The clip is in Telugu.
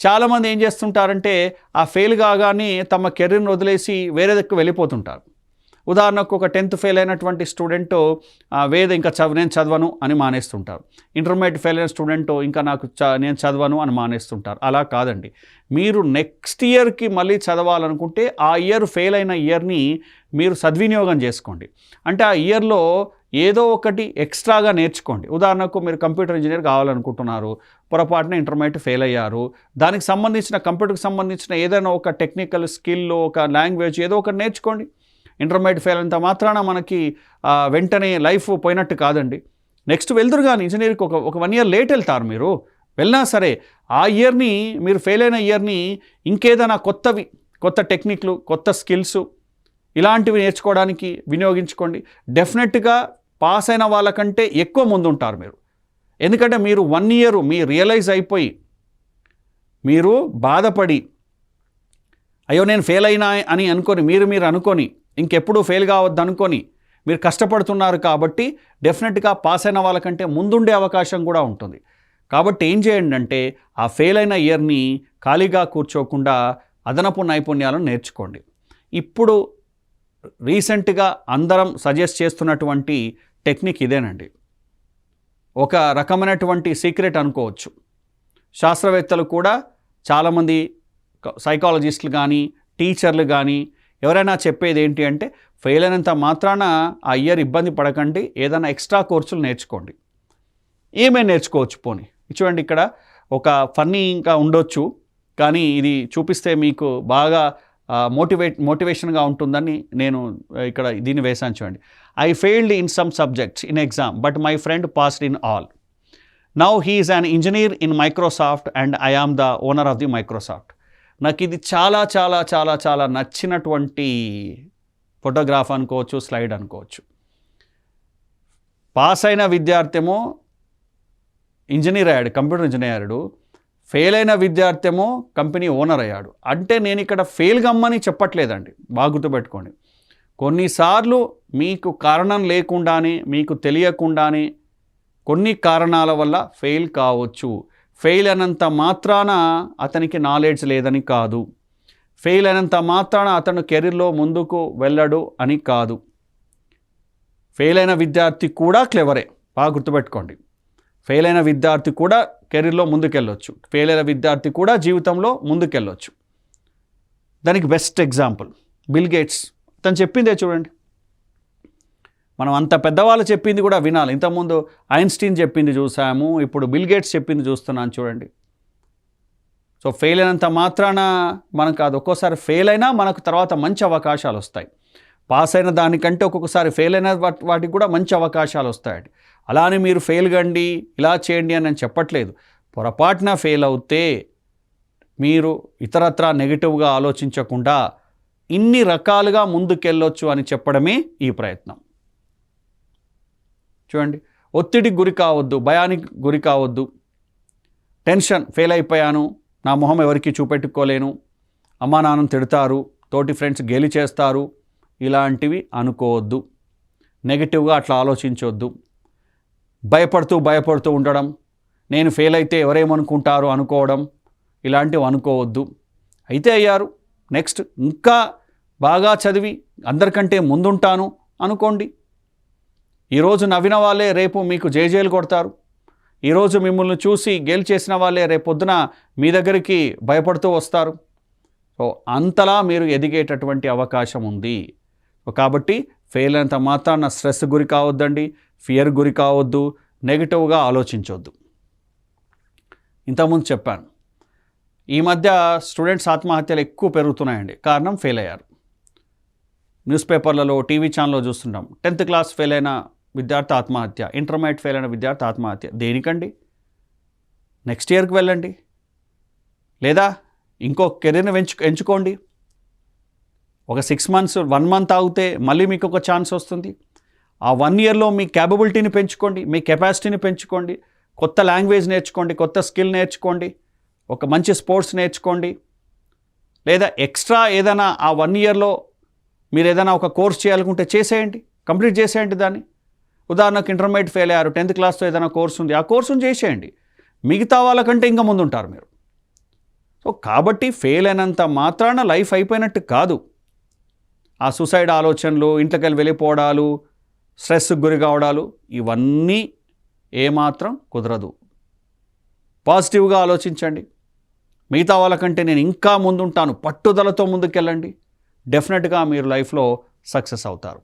చాలామంది ఏం చేస్తుంటారంటే ఆ ఫెయిల్ కాగానే తమ కెరీర్ను వదిలేసి వేరే దగ్గర వెళ్ళిపోతుంటారు. ఉదాహరణకు ఒక టెన్త్ ఫెయిల్ అయినటువంటి స్టూడెంట్ వేద ఇంకా చదువు నేను చదవను అని మానేస్తుంటారు. ఇంటర్మీడియట్ ఫెయిల్ అయిన స్టూడెంట్ ఇంకా నాకు చ నేను చదవను అని మానేస్తుంటారు. అలా కాదండి. మీరు నెక్స్ట్ ఇయర్కి మళ్ళీ చదవాలనుకుంటే ఆ ఇయర్ ఫెయిల్ అయిన ఇయర్ని మీరు సద్వినియోగం చేసుకోండి. అంటే ఆ ఇయర్లో ఏదో ఒకటి ఎక్స్ట్రాగా నేర్చుకోండి. ఉదాహరణకు మీరు కంప్యూటర్ ఇంజనీర్ కావాలనుకుంటున్నారు పొరపాటున ఇంటర్మీడియట్ ఫెయిల్ అయ్యారు దానికి సంబంధించిన కంప్యూటర్కి సంబంధించిన ఏదైనా ఒక టెక్నికల్ స్కిల్ ఒక లాంగ్వేజ్ ఏదో ఒకటి నేర్చుకోండి. ఇంటర్మీడియట్ ఫెయిల్ అంత మాత్రాన మనకి వెంటనే లైఫ్ పోయినట్టు కాదండి. నెక్స్ట్ వెళ్తురు కానీ ఇంజనీర్కి ఒక ఒక వన్ ఇయర్ లేట్ వెళ్తారు మీరు. వెళ్ళినా సరే ఆ ఇయర్ని మీరు ఫెయిల్ అయిన ఇయర్ని ఇంకేదైనా కొత్తవి కొత్త టెక్నిక్లు కొత్త స్కిల్స్ ఇలాంటివి నేర్చుకోవడానికి వినియోగించుకోండి. డెఫినెట్గా పాస్ అయిన వాళ్ళకంటే ఎక్కువ ముందుంటారు మీరు. ఎందుకంటే మీరు వన్ ఇయర్ మీ రియలైజ్ అయిపోయి మీరు బాధపడి అయ్యో నేను ఫెయిల్ అయినా అని అనుకొని మీరు మీరు అనుకొని ఇంకెప్పుడు ఫెయిల్ కావద్దు అనుకొని మీరు కష్టపడుతున్నారు కాబట్టి డెఫినెట్గా పాస్ అయిన వాళ్ళకంటే ముందుండే అవకాశం కూడా ఉంటుంది. కాబట్టి ఏం చేయండి అంటే ఆ ఫెయిల్ అయిన ఇయర్ని ఖాళీగా కూర్చోకుండా అదనపు నైపుణ్యాలను నేర్చుకోండి. ఇప్పుడు రీసెంట్గా అందరం సజెస్ట్ చేస్తున్నటువంటి టెక్నిక్ ఇదేనండి. ఒక రకమైనటువంటి సీక్రెట్ అనుకోవచ్చు. శాస్త్రవేత్తలు కూడా చాలామంది సైకాలజిస్టులు కానీ టీచర్లు కానీ ఎవరైనా చెప్పేది ఏంటి అంటే ఫెయిల్ అయినంత మాత్రాన ఆ ఇయర్ ఇబ్బంది పడకండి ఏదైనా ఎక్స్ట్రా కోర్సులు నేర్చుకోండి. ఏమేమి నేర్చుకోవచ్చు పోనీ. చూడండి ఇక్కడ ఒక ఫన్నీ ఇంకా ఉండొచ్చు కానీ ఇది చూపిస్తే మీకు బాగా మోటివేట్ మోటివేషన్గా ఉంటుందని నేను ఇక్కడ దీన్ని వేసాను చూడండి. I failed in some subjects in exam but my friend passed in all now he is an engineer in Microsoft and I am the owner of the Microsoft నాకు ఇది చాలా చాలా చాలా చాలా నచ్చినటువంటి ఫోటోగ్రాఫ్ అనుకోవచ్చు స్లైడ్ అనుకోవచ్చు. పాస్ అయిన విద్యార్థి ఏమో ఇంజనీర్ అయ్యాడు కంప్యూటర్ ఇంజనీర్ అయ్యాడు. ఫెయిల్ అయిన విద్యార్థి ఏమో కంపెనీ ఓనర్ అయ్యాడు. అంటే నేను ఇక్కడ ఫెయిల్ గమ్మని చెప్పట్లేదండి. బాగా గుర్తుపెట్టుకోండి. కొన్నిసార్లు మీకు కారణం లేకుండానే మీకు తెలియకుండానే కొన్ని కారణాల వల్ల ఫెయిల్ కావచ్చు. ఫెయిల్ అయినంత మాత్రాన అతనికి నాలెడ్జ్ లేదని కాదు. ఫెయిల్ అయినంత మాత్రాన అతను కెరీర్లో ముందుకు వెళ్ళడు అని కాదు. ఫెయిల్ అయిన విద్యార్థి కూడా క్లెవరే. బాగా గుర్తుపెట్టుకోండి. ఫెయిల్ అయిన విద్యార్థి కూడా కెరీర్లో ముందుకెళ్ళొచ్చు. ఫెయిల్ అయిన విద్యార్థి కూడా జీవితంలో ముందుకెళ్ళొచ్చు. దానికి బెస్ట్ ఎగ్జాంపుల్. Bill gates. తను చెప్పిందే చూడండి. మనం అంత పెద్దవాళ్ళు చెప్పింది కూడా వినాలి. ఇంతకుముందు ఐన్స్టీన్ చెప్పింది చూసాము. ఇప్పుడు బిల్ గేట్స్ చెప్పింది చూస్తున్నాను చూడండి. సో ఫెయిల్ అయినంత మాత్రాన మనకు అది ఒక్కోసారి ఫెయిల్ అయినా మనకు తర్వాత మంచి అవకాశాలు వస్తాయి. పాస్ అయిన దానికంటే ఒక్కొక్కసారి ఫెయిల్ అయిన వాటి వాటికి కూడా మంచి అవకాశాలు వస్తాయండి అలానే మీరు ఫెయిల్ కండి ఇలా చేయండి అని నేను చెప్పట్లేదు. పొరపాటున ఫెయిల్ అవుతే మీరు ఇతరత్రా నెగిటివ్గా ఆలోచించకుండా ఇన్ని రకాలుగా ముందుకెళ్ళొచ్చు అని చెప్పడమే ఈ ప్రయత్నం. చూడండి ఒత్తిడికి గురి కావద్దు భయానికి గురి కావద్దు. టెన్షన్ ఫెయిల్ అయిపోయాను నా మొహం ఎవరికి చూపెట్టుకోలేను అమ్మా నాన్న తిడతారు తోటి ఫ్రెండ్స్ గేలి చేస్తారు ఇలాంటివి అనుకోవద్దు. నెగిటివ్గా అట్లా ఆలోచించవద్దు భయపడుతూ భయపడుతూ ఉండడం నేను ఫెయిల్ అయితే ఎవరేమనుకుంటారు అనుకోవడం ఇలాంటివి అనుకోవద్దు. అయితే అయ్యారు. నెక్స్ట్ ఇంకా బాగా చదివి అందరికంటే ముందుంటాను అనుకోండి. ఈరోజు నవ్విన వాళ్ళే రేపు మీకు జేజేలు కొడతారు. ఈరోజు మిమ్మల్ని చూసి గెలిచేసిన వాళ్ళే రేపొద్దున మీ దగ్గరికి భయపడుతూ వస్తారు. సో అంతలా మీరు ఎదిగేటటువంటి అవకాశం ఉంది. కాబట్టి ఫెయిల్ అయినంత మాత్రాన స్ట్రెస్ గురి కావద్దండి. ఫియర్ గురి కావద్దు నెగిటివ్గా ఆలోచించవద్దు ఇంతకుముందు చెప్పాను ఈ మధ్య స్టూడెంట్స్ ఆత్మహత్యలు ఎక్కువ పెరుగుతున్నాయండి కారణం ఫెయిల్ అయ్యారు. న్యూస్ పేపర్లలో టీవీ ఛానల్లో చూస్తుంటాం టెన్త్ క్లాస్ ఫెయిల్ అయిన విద్యార్థి ఆత్మహత్య ఇంటర్మీడియట్ ఫెయిల్ అయిన విద్యార్థి ఆత్మహత్య దేనికండి? నెక్స్ట్ ఇయర్కి వెళ్ళండి. లేదా ఇంకో కెరీర్ని ఎంచు ఎంచుకోండి. ఒక సిక్స్ మంత్స్ వన్ మంత్ ఆగితే మళ్ళీ మీకు ఒక ఛాన్స్ వస్తుంది. ఆ వన్ ఇయర్లో మీ క్యాపబిలిటీని పెంచుకోండి మీ కెపాసిటీని పెంచుకోండి కొత్త లాంగ్వేజ్ నేర్చుకోండి కొత్త స్కిల్ నేర్చుకోండి ఒక మంచి స్పోర్ట్స్ నేర్చుకోండి. లేదా ఎక్స్ట్రా ఏదైనా ఆ వన్ ఇయర్లో మీరు ఏదైనా ఒక కోర్స్ చేయాలనుకుంటే చేసేయండి కంప్లీట్ చేసేయండి దాన్ని. ఉదాహరణకు ఇంటర్మీడియట్ ఫెయిల్ అయ్యారు టెన్త్ క్లాస్తో ఏదైనా కోర్స్ ఉంది ఆ కోర్సును చేసేయండి. మిగతా వాళ్ళకంటే ఇంకా ముందుంటారు మీరు. సో కాబట్టి ఫెయిల్ అయినంత మాత్రాన లైఫ్ అయిపోయినట్టు కాదు. ఆ సూసైడ్ ఆలోచనలు ఇంట్లోకి వెళ్ళిపోవడాలు స్ట్రెస్కి గురి కావడాలు ఇవన్నీ ఏమాత్రం కుదరదు. పాజిటివ్గా ఆలోచించండి. మిగతా వాళ్ళకంటే నేను ఇంకా ముందుంటాను. పట్టుదలతో ముందుకెళ్ళండి. డెఫినెట్గా మీరు లైఫ్లో సక్సెస్ అవుతారు.